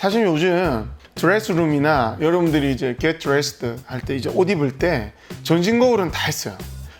사실 요즘 드레스룸이나 여러분들이 이제 get dressed 할 때 이제 옷 입을 때 전신 거울은 다 했어요.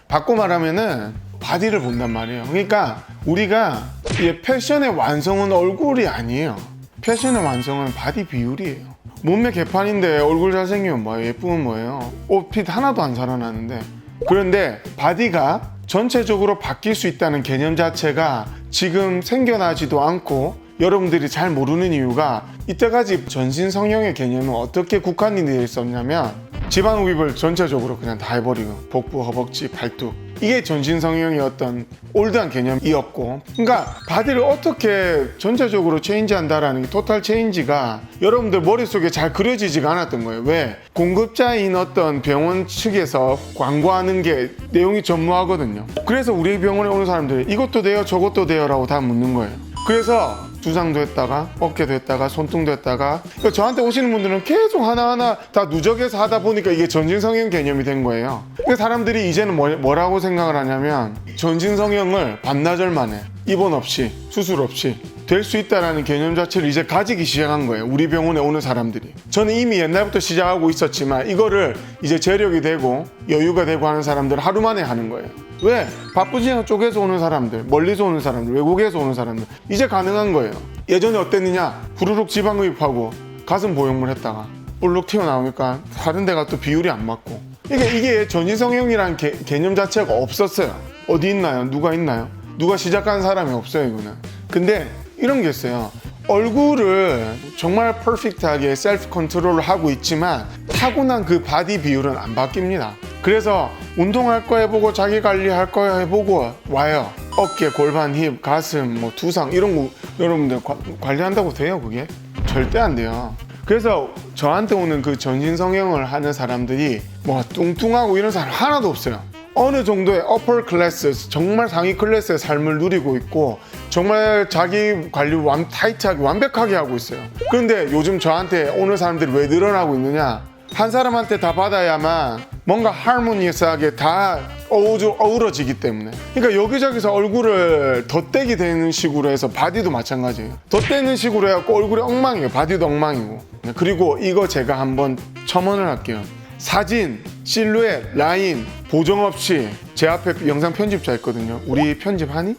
바꿔 말하면은 바디를 본단 말이에요. 그러니까 우리가 이 패션의 완성은 얼굴이 아니에요. 패션의 완성은 바디 비율이에요. 몸매 개판인데 얼굴 잘생기면 뭐예요? 예쁘면 뭐예요? 옷핏 하나도 안 살아나는데 그런데 바디가 전체적으로 바뀔 수 있다는 개념 자체가 지금 생겨나지도 않고 여러분들이 잘 모르는 이유가 이때까지 전신 성형의 개념은 어떻게 국한이 되어 있었냐면 지방 흡입을 전체적으로 그냥 다 해버리고 복부, 허벅지, 발뚝 이게 전신 어떤 올드한 개념이었고 그러니까 바디를 어떻게 전체적으로 체인지한다라는 게 토탈 체인지가 여러분들 머릿속에 잘 그려지지가 않았던 거예요. 왜? 공급자인 어떤 병원 측에서 광고하는 게 내용이 전무하거든요. 그래서 우리 병원에 오는 사람들이 이것도 돼요 저것도 돼요 라고 다 묻는 거예요. 그래서 두상도 했다가 어깨도 했다가 손등도 했다가. 그러니까 저한테 오시는 분들은 계속 하나하나 다 누적해서 하다 보니까 이게 전신성형 개념이 된 거예요. 그러니까 사람들이 이제는 뭐, 뭐라고 생각을 하냐면 전신성형을 반나절 만에 입원 없이 수술 없이 될 수 있다라는 개념 자체를 이제 가지기 시작한 거예요 우리 병원에 오는 사람들이 저는 이미 옛날부터 시작하고 있었지만 이거를 이제 재력이 되고 여유가 되고 하는 사람들은 하루 만에 하는 거예요 왜? 바쁘지 쪽에서 오는 사람들, 멀리서 오는 사람들, 외국에서 오는 사람들 이제 가능한 거예요. 예전에 어땠느냐? 후루룩 지방흡입하고 가슴 보형물 했다가 볼록 튀어나오니까 다른 데가 또 비율이 안 맞고 이게 이게 전이성형이라는 개, 개념 자체가 없었어요. 어디 있나요? 누가 있나요? 누가 시작한 사람이 없어요 이거는. 근데 이런 게 있어요. 얼굴을 정말 퍼펙트하게 셀프 컨트롤을 하고 있지만 타고난 그 바디 비율은 안 바뀝니다. 그래서 운동할 거 해보고 자기 관리할 거 해보고 와요. 어깨, 골반, 힙, 가슴, 뭐 두상 이런 거 여러분들 과- 관리한다고 돼요 그게? 절대 안 돼요. 그래서 저한테 오는 그 전신 성형을 하는 사람들이 뭐 뚱뚱하고 이런 사람 하나도 없어요. 어느 정도의 upper class, 정말 상위 클래스의 삶을 누리고 있고 정말 자기 관리 완 타이트하게 완벽하게 하고 있어요. 그런데 요즘 저한테 오는 사람들이 왜 늘어나고 있느냐? 한 사람한테 다 받아야만 뭔가 하모니스하게 다 어우러, 어우러지기 때문에 그러니까 여기저기서 얼굴을 덧대게 되는 식으로 해서 바디도 마찬가지예요 덧대는 식으로 해갖고 얼굴이 엉망이에요 바디도 엉망이고 네, 그리고 이거 제가 한번 첨언을 할게요 사진, 실루엣, 라인 보정 없이 제 앞에 영상 편집자 있거든요 우리 편집하니?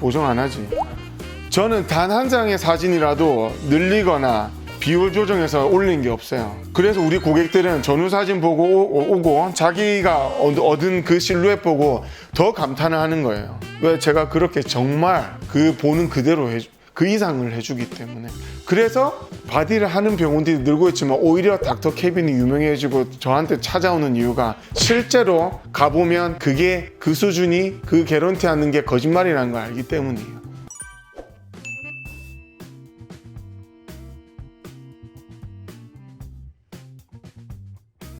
보정 안 하지 저는 단 한 장의 사진이라도 늘리거나 비율 조정해서 올린 게 없어요. 그래서 우리 고객들은 전후 사진 보고 오- 오고 자기가 얻- 얻은 그 실루엣 보고 더 감탄을 하는 거예요. 왜 제가 그렇게 정말 그 보는 그대로 해주, 그 이상을 해주기 때문에. 그래서 바디를 하는 병원들이 늘고 있지만 오히려 닥터 케빈이 유명해지고 저한테 찾아오는 이유가 실제로 가보면 그게 그 수준이 그 개런티 하는 게 거짓말이라는 걸 알기 때문이에요.